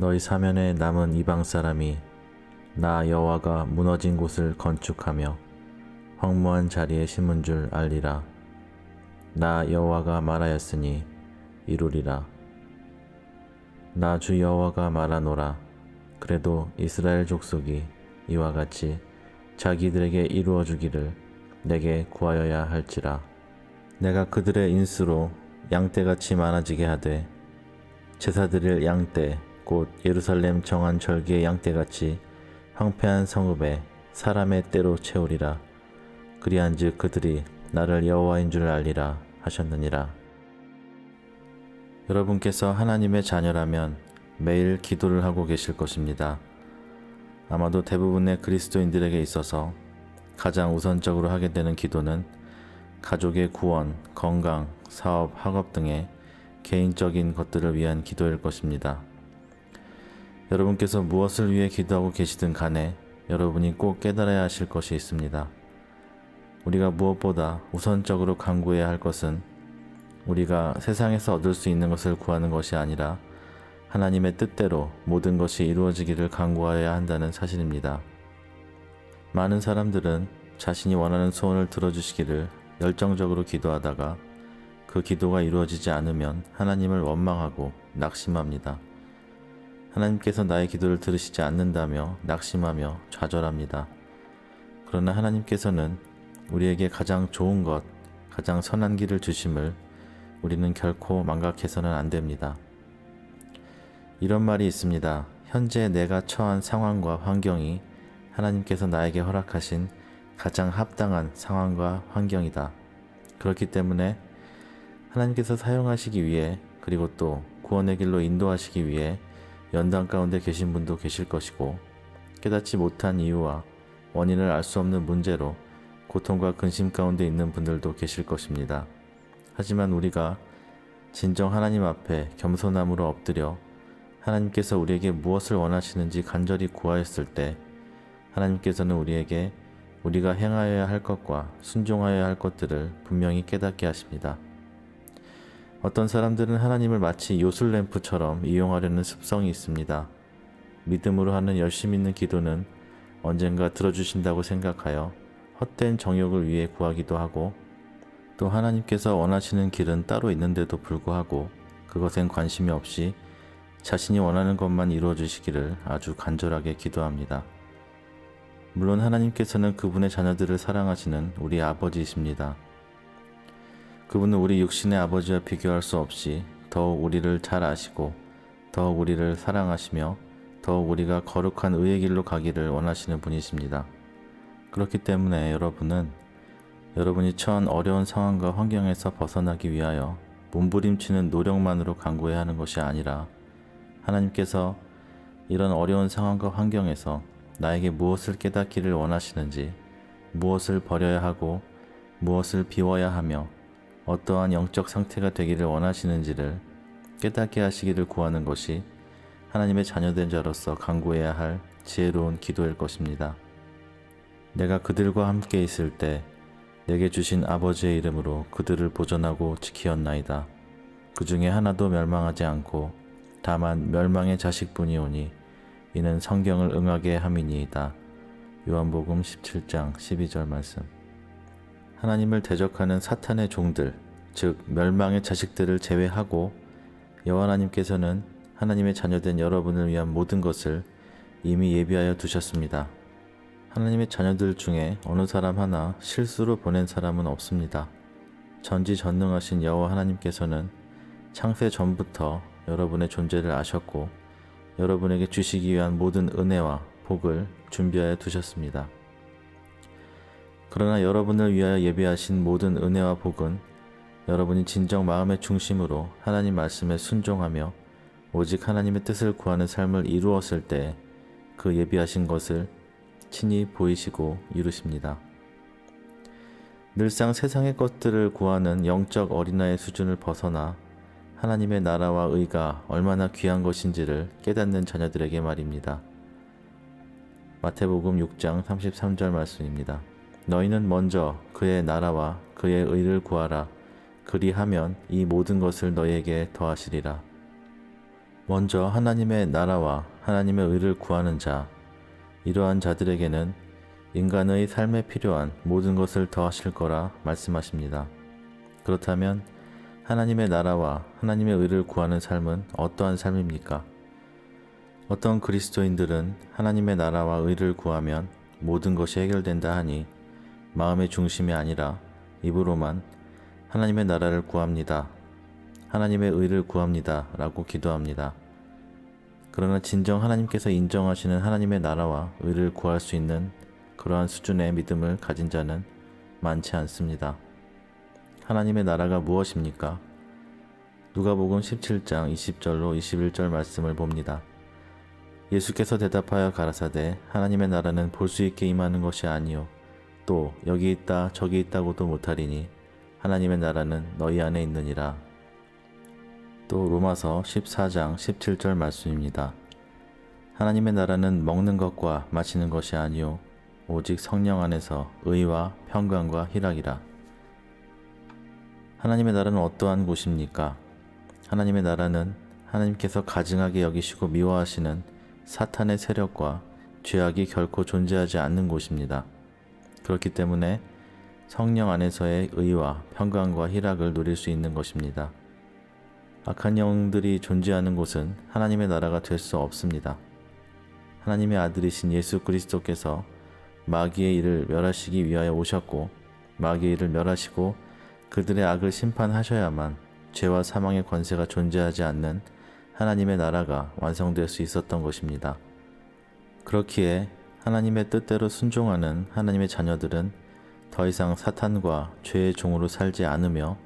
너희 사면에 남은 이방 사람이 나 여호와가 무너진 곳을 건축하며 황무한 자리에 심은 줄 알리라. 나 여호와가 말하였으니 이루리라. 나 주 여호와가 말하노라. 그래도 이스라엘 족속이 이와 같이 자기들에게 이루어 주기를 내게 구하여야 할지라. 내가 그들의 인수로 양떼같이 많아지게 하되 제사드릴 양떼 곧 예루살렘 정한 절기의 양떼같이 황폐한 성읍에 사람의 때로 채우리라. 그리한즉 그들이 나를 여호와인 줄 알리라 하셨느니라. 여러분께서 하나님의 자녀라면 매일 기도를 하고 계실 것입니다. 아마도 대부분의 그리스도인들에게 있어서 가장 우선적으로 하게 되는 기도는 가족의 구원, 건강, 사업, 학업 등의 개인적인 것들을 위한 기도일 것입니다. 여러분께서 무엇을 위해 기도하고 계시든 간에 여러분이 꼭 깨달아야 하실 것이 있습니다. 우리가 무엇보다 우선적으로 강구해야 할 것은 우리가 세상에서 얻을 수 있는 것을 구하는 것이 아니라 하나님의 뜻대로 모든 것이 이루어지기를 강구하여야 한다는 사실입니다. 많은 사람들은 자신이 원하는 소원을 들어주시기를 열정적으로 기도하다가 그 기도가 이루어지지 않으면 하나님을 원망하고 낙심합니다. 하나님께서 나의 기도를 들으시지 않는다며 낙심하며 좌절합니다. 그러나 하나님께서는 우리에게 가장 좋은 것, 가장 선한 길을 주심을 우리는 결코 망각해서는 안 됩니다. 이런 말이 있습니다. 현재 내가 처한 상황과 환경이 하나님께서 나에게 허락하신 가장 합당한 상황과 환경이다. 그렇기 때문에 하나님께서 사용하시기 위해 그리고 또 구원의 길로 인도하시기 위해 연단 가운데 계신 분도 계실 것이고 깨닫지 못한 이유와 원인을 알 수 없는 문제로 고통과 근심 가운데 있는 분들도 계실 것입니다. 하지만 우리가 진정 하나님 앞에 겸손함으로 엎드려 하나님께서 우리에게 무엇을 원하시는지 간절히 구하였을 때 하나님께서는 우리에게 우리가 행하여야 할 것과 순종하여야 할 것들을 분명히 깨닫게 하십니다. 어떤 사람들은 하나님을 마치 요술램프처럼 이용하려는 습성이 있습니다. 믿음으로 하는 열심 있는 기도는 언젠가 들어주신다고 생각하여 헛된 정욕을 위해 구하기도 하고 또 하나님께서 원하시는 길은 따로 있는데도 불구하고 그것엔 관심이 없이 자신이 원하는 것만 이루어 주시기를 아주 간절하게 기도합니다. 물론 하나님께서는 그분의 자녀들을 사랑하시는 우리 아버지이십니다. 그분은 우리 육신의 아버지와 비교할 수 없이 더욱 우리를 잘 아시고 더욱 우리를 사랑하시며 더욱 우리가 거룩한 의의 길로 가기를 원하시는 분이십니다. 그렇기 때문에 여러분은 여러분이 처한 어려운 상황과 환경에서 벗어나기 위하여 몸부림치는 노력만으로 강구해야 하는 것이 아니라 하나님께서 이런 어려운 상황과 환경에서 나에게 무엇을 깨닫기를 원하시는지, 무엇을 버려야 하고, 무엇을 비워야 하며, 어떠한 영적 상태가 되기를 원하시는지를 깨닫게 하시기를 구하는 것이 하나님의 자녀된 자로서 강구해야 할 지혜로운 기도일 것입니다. 내가 그들과 함께 있을 때 내게 주신 아버지의 이름으로 그들을 보존하고 지키었나이다. 그 중에 하나도 멸망하지 않고 다만 멸망의 자식뿐이오니 이는 성경을 응하게 함이니이다. 요한복음 17장 12절 말씀. 하나님을 대적하는 사탄의 종들, 즉 멸망의 자식들을 제외하고 여호와 하나님께서는 하나님의 자녀된 여러분을 위한 모든 것을 이미 예비하여 두셨습니다. 하나님의 자녀들 중에 어느 사람 하나 실수로 보낸 사람은 없습니다. 전지전능하신 여호와 하나님께서는 창세 전부터 여러분의 존재를 아셨고 여러분에게 주시기 위한 모든 은혜와 복을 준비하여 두셨습니다. 그러나 여러분을 위하여 예비하신 모든 은혜와 복은 여러분이 진정 마음의 중심으로 하나님 말씀에 순종하며 오직 하나님의 뜻을 구하는 삶을 이루었을 때 그 예비하신 것을 친히 보이시고 이루십니다. 늘상 세상의 것들을 구하는 영적 어린아이의 수준을 벗어나 하나님의 나라와 의가 얼마나 귀한 것인지를 깨닫는 자녀들에게 말입니다. 마태복음 6장 33절 말씀입니다. 너희는 먼저 그의 나라와 그의 의를 구하라. 그리하면 이 모든 것을 너희에게 더하시리라. 먼저 하나님의 나라와 하나님의 의를 구하는 자, 이러한 자들에게는 인간의 삶에 필요한 모든 것을 더하실 거라 말씀하십니다. 그렇다면 하나님의 나라와 하나님의 의를 구하는 삶은 어떠한 삶입니까? 어떤 그리스도인들은 하나님의 나라와 의를 구하면 모든 것이 해결된다 하니 마음의 중심이 아니라 입으로만 하나님의 나라를 구합니다. 하나님의 의를 구합니다. 라고 기도합니다. 그러나 진정 하나님께서 인정하시는 하나님의 나라와 의를 구할 수 있는 그러한 수준의 믿음을 가진 자는 많지 않습니다. 하나님의 나라가 무엇입니까? 누가복음 17장 20절로 21절 말씀을 봅니다. 예수께서 대답하여 가라사대 하나님의 나라는 볼 수 있게 임하는 것이 아니요 또 여기 있다 저기 있다고도 못하리니 하나님의 나라는 너희 안에 있느니라. 또 로마서 14장 17절 말씀입니다. 하나님의 나라는 먹는 것과 마시는 것이 아니요 오직 성령 안에서 의와 평강과 희락이라. 하나님의 나라는 어떠한 곳입니까? 하나님의 나라는 하나님께서 가증하게 여기시고 미워하시는 사탄의 세력과 죄악이 결코 존재하지 않는 곳입니다. 그렇기 때문에 성령 안에서의 의와 평강과 희락을 누릴 수 있는 것입니다. 악한 영들이 존재하는 곳은 하나님의 나라가 될 수 없습니다. 하나님의 아들이신 예수 그리스도께서 마귀의 일을 멸하시기 위하여 오셨고 마귀의 일을 멸하시고 그들의 악을 심판하셔야만 죄와 사망의 권세가 존재하지 않는 하나님의 나라가 완성될 수 있었던 것입니다. 그렇기에 하나님의 뜻대로 순종하는 하나님의 자녀들은 더 이상 사탄과 죄의 종으로 살지 않으며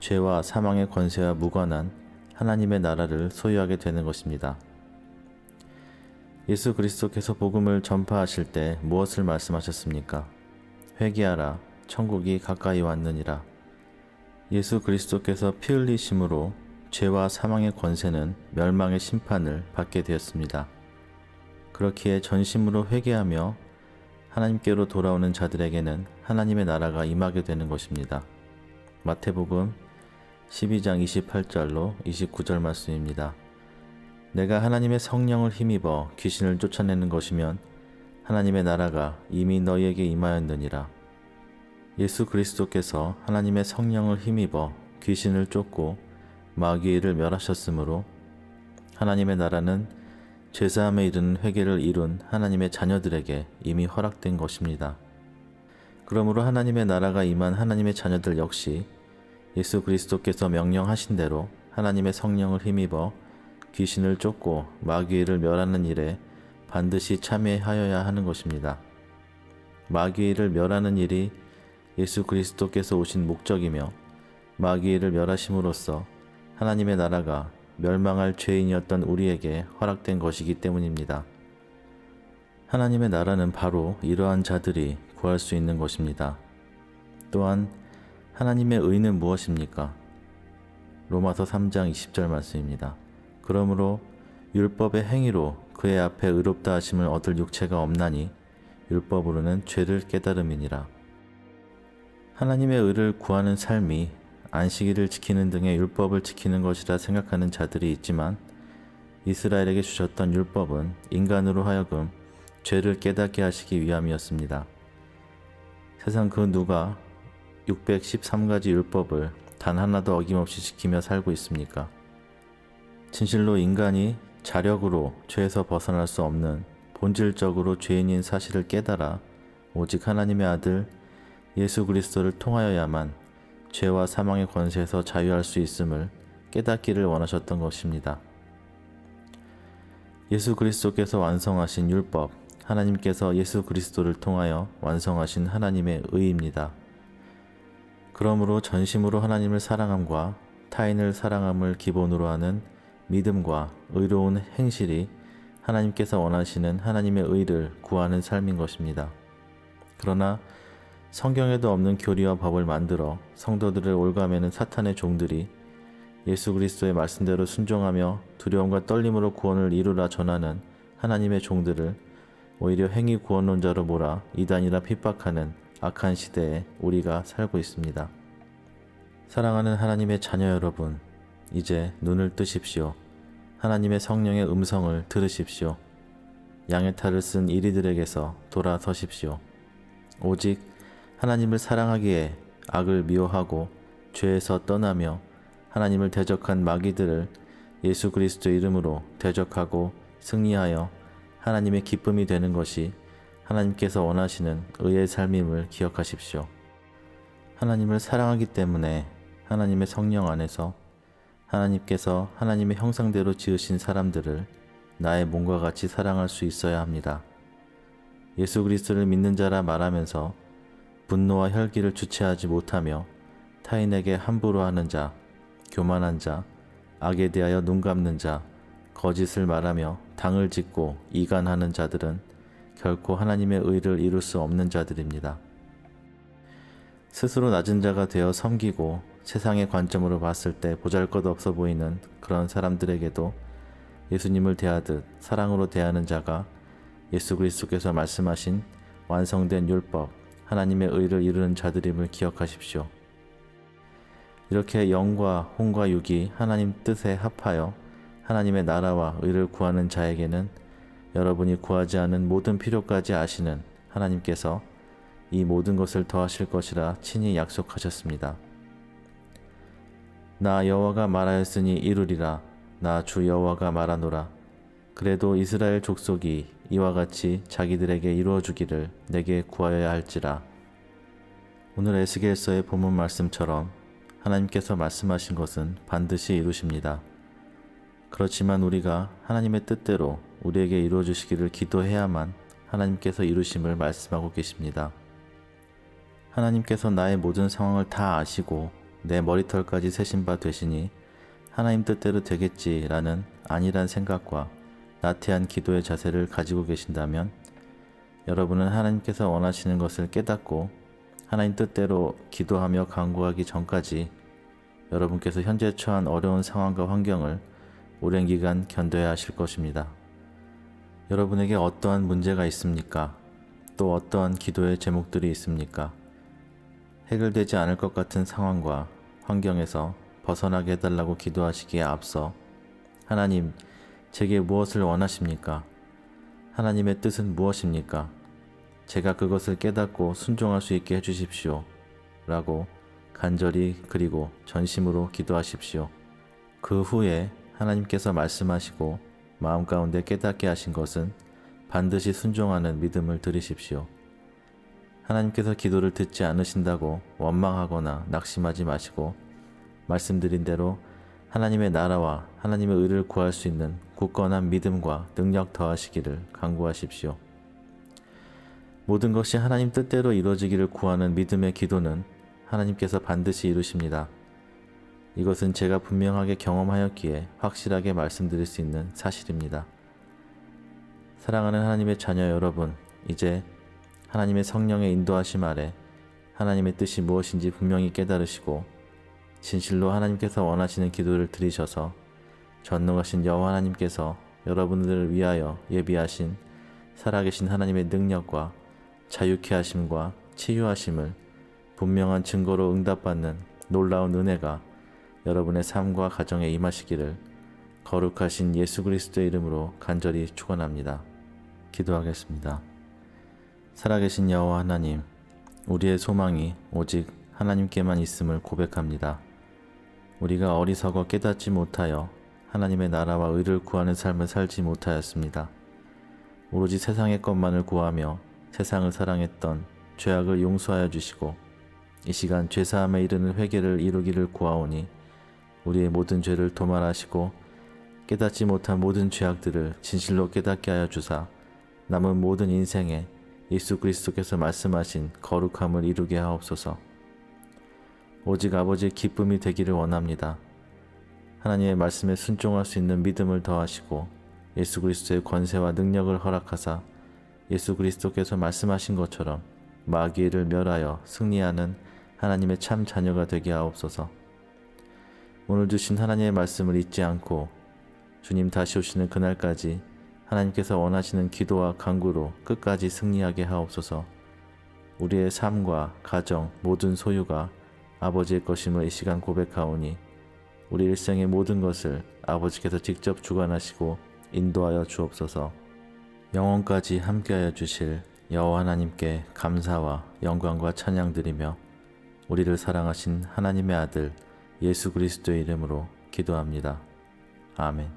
죄와 사망의 권세와 무관한 하나님의 나라를 소유하게 되는 것입니다. 예수 그리스도께서 복음을 전파하실 때 무엇을 말씀하셨습니까? 회개하라, 천국이 가까이 왔느니라. 예수 그리스도께서 피 흘리심으로 죄와 사망의 권세는 멸망의 심판을 받게 되었습니다. 그렇기에 전심으로 회개하며 하나님께로 돌아오는 자들에게는 하나님의 나라가 임하게 되는 것입니다. 마태복음 12장 28절로 29절 말씀입니다. 내가 하나님의 성령을 힘입어 귀신을 쫓아내는 것이면 하나님의 나라가 이미 너희에게 임하였느니라. 예수 그리스도께서 하나님의 성령을 힘입어 귀신을 쫓고 일을 멸하셨으므로 하나님의 나라는 죄사함에 이르는 회개를 이룬 하나님의 자녀들에게 이미 허락된 것입니다. 그러므로 하나님의 나라가 임한 하나님의 자녀들 역시 예수 그리스도께서 명령하신 대로 하나님의 성령을 힘입어 귀신을 쫓고 일을 멸하는 일에 반드시 참여하여야 하는 것입니다. 일을 멸하는 일이 예수 그리스도께서 오신 목적이며 일을 멸하심으로써 하나님의 나라가 멸망할 죄인이었던 우리에게 허락된 것이기 때문입니다. 하나님의 나라는 바로 이러한 자들이 구할 수 있는 것입니다. 또한 하나님의 의는 무엇입니까? 로마서 3장 20절 말씀입니다. 그러므로 율법의 행위로 그의 앞에 의롭다 하심을 얻을 육체가 없나니 율법으로는 죄를 깨달음이니라. 하나님의 의를 구하는 삶이 안식일을 지키는 등의 율법을 지키는 것이라 생각하는 자들이 있지만 이스라엘에게 주셨던 율법은 인간으로 하여금 죄를 깨닫게 하시기 위함이었습니다. 세상 그 누가 613가지 율법을 단 하나도 어김없이 지키며 살고 있습니까? 진실로 인간이 자력으로 죄에서 벗어날 수 없는 본질적으로 죄인인 사실을 깨달아 오직 하나님의 아들 예수 그리스도를 통하여야만 죄와 사망의 권세에서 자유할 수 있음을 깨닫기를 원하셨던 것입니다. 예수 그리스도께서 완성하신 율법, 하나님께서 예수 그리스도를 통하여 완성하신 하나님의 의입니다. 그러므로 전심으로 하나님을 사랑함과 타인을 사랑함을 기본으로 하는 믿음과 의로운 행실이 하나님께서 원하시는 하나님의 의를 구하는 삶인 것입니다. 그러나 성경에도 없는 교리와 법을 만들어 성도들을 올가매는 사탄의 종들이 예수 그리스도의 말씀대로 순종하며 두려움과 떨림으로 구원을 이루라 전하는 하나님의 종들을 오히려 행위 구원론자로 몰아 이단이라 핍박하는 악한 시대에 우리가 살고 있습니다. 사랑하는 하나님의 자녀 여러분, 이제 눈을 뜨십시오. 하나님의 성령의 음성을 들으십시오. 양의 탈을 쓴 이리들에게서 돌아서십시오. 오직 하나님을 사랑하기에 악을 미워하고 죄에서 떠나며 하나님을 대적한 마귀들을 예수 그리스도 이름으로 대적하고 승리하여 하나님의 기쁨이 되는 것이 하나님께서 원하시는 의의 삶임을 기억하십시오. 하나님을 사랑하기 때문에 하나님의 성령 안에서 하나님께서 하나님의 형상대로 지으신 사람들을 나의 몸과 같이 사랑할 수 있어야 합니다. 예수 그리스도를 믿는 자라 말하면서 분노와 혈기를 주체하지 못하며 타인에게 함부로 하는 자, 교만한 자, 악에 대하여 눈 감는 자, 거짓을 말하며 당을 짓고 이간하는 자들은 결코 하나님의 의를 이룰 수 없는 자들입니다. 스스로 낮은 자가 되어 섬기고 세상의 관점으로 봤을 때 보잘 것 없어 보이는 그런 사람들에게도 예수님을 대하듯 사랑으로 대하는 자가 예수 그리스도께서 말씀하신 완성된 율법, 하나님의 의를 이루는 자들임을 기억하십시오. 이렇게 영과 혼과 육이 하나님 뜻에 합하여 하나님의 나라와 의를 구하는 자에게는 여러분이 구하지 않은 모든 필요까지 아시는 하나님께서 이 모든 것을 더하실 것이라 친히 약속하셨습니다. 나 여호와가 말하였으니 이루리라 나 주 여호와가 말하노라 그래도 이스라엘 족속이 이와 같이 자기들에게 이루어 주기를 내게 구하여야 할지라 오늘 에스겔서의 본문 말씀처럼 하나님께서 말씀하신 것은 반드시 이루십니다. 그렇지만 우리가 하나님의 뜻대로 우리에게 이루어 주시기를 기도해야만 하나님께서 이루심을 말씀하고 계십니다. 하나님께서 나의 모든 상황을 다 아시고 내 머리털까지 세신 바 되시니 하나님 뜻대로 되겠지라는 안일한 생각과 나태한 기도의 자세를 가지고 계신다면 여러분은 하나님께서 원하시는 것을 깨닫고 하나님 뜻대로 기도하며 간구하기 전까지 여러분께서 현재 처한 어려운 상황과 환경을 오랜 기간 견뎌야 하실 것입니다. 여러분에게 어떠한 문제가 있습니까? 또 어떠한 기도의 제목들이 있습니까? 해결되지 않을 것 같은 상황과 환경에서 벗어나게 해달라고 기도하시기에 앞서 하나님, 제게 무엇을 원하십니까? 하나님의 뜻은 무엇입니까? 제가 그것을 깨닫고 순종할 수 있게 해주십시오. 라고 간절히 그리고 전심으로 기도하십시오. 그 후에 하나님께서 말씀하시고 마음 가운데 깨닫게 하신 것은 반드시 순종하는 믿음을 들이십시오. 하나님께서 기도를 듣지 않으신다고 원망하거나 낙심하지 마시고 말씀드린 대로 하나님의 나라와 하나님의 의를 구할 수 있는 굳건한 믿음과 능력 더하시기를 간구하십시오. 모든 것이 하나님 뜻대로 이루어지기를 구하는 믿음의 기도는 하나님께서 반드시 이루십니다. 이것은 제가 분명하게 경험하였기에 확실하게 말씀드릴 수 있는 사실입니다. 사랑하는 하나님의 자녀 여러분, 이제 하나님의 성령의 인도하심 아래 하나님의 뜻이 무엇인지 분명히 깨달으시고 진실로 하나님께서 원하시는 기도를 드리셔서 전능하신 여호와 하나님께서 여러분들을 위하여 예비하신 살아계신 하나님의 능력과 자유케 하심과 치유하심을 분명한 증거로 응답받는 놀라운 은혜가 여러분의 삶과 가정에 임하시기를 거룩하신 예수 그리스도의 이름으로 간절히 축원합니다. 기도하겠습니다. 살아계신 여호와 하나님, 우리의 소망이 오직 하나님께만 있음을 고백합니다. 우리가 어리석어 깨닫지 못하여 하나님의 나라와 의를 구하는 삶을 살지 못하였습니다. 오로지 세상의 것만을 구하며 세상을 사랑했던 죄악을 용서하여 주시고 이 시간 죄사함에 이르는 회개를 이루기를 구하오니 우리의 모든 죄를 도말하시고 깨닫지 못한 모든 죄악들을 진실로 깨닫게 하여 주사 남은 모든 인생에 예수 그리스도께서 말씀하신 거룩함을 이루게 하옵소서. 오직 아버지의 기쁨이 되기를 원합니다. 하나님의 말씀에 순종할 수 있는 믿음을 더하시고 예수 그리스도의 권세와 능력을 허락하사 예수 그리스도께서 말씀하신 것처럼 마귀를 멸하여 승리하는 하나님의 참 자녀가 되게 하옵소서. 오늘 주신 하나님의 말씀을 잊지 않고 주님 다시 오시는 그날까지 하나님께서 원하시는 기도와 간구로 끝까지 승리하게 하옵소서. 우리의 삶과 가정 모든 소유가 아버지의 것임을 이 시간 고백하오니 우리 일생의 모든 것을 아버지께서 직접 주관하시고 인도하여 주옵소서. 영원까지 함께하여 주실 여호와 하나님께 감사와 영광과 찬양 드리며 우리를 사랑하신 하나님의 아들 예수 그리스도의 이름으로 기도합니다. 아멘.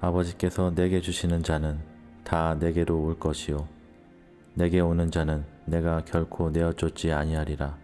아버지께서 내게 주시는 자는 다 내게로 올 것이요 내게 오는 자는 내가 결코 내어 쫓지 아니하리라.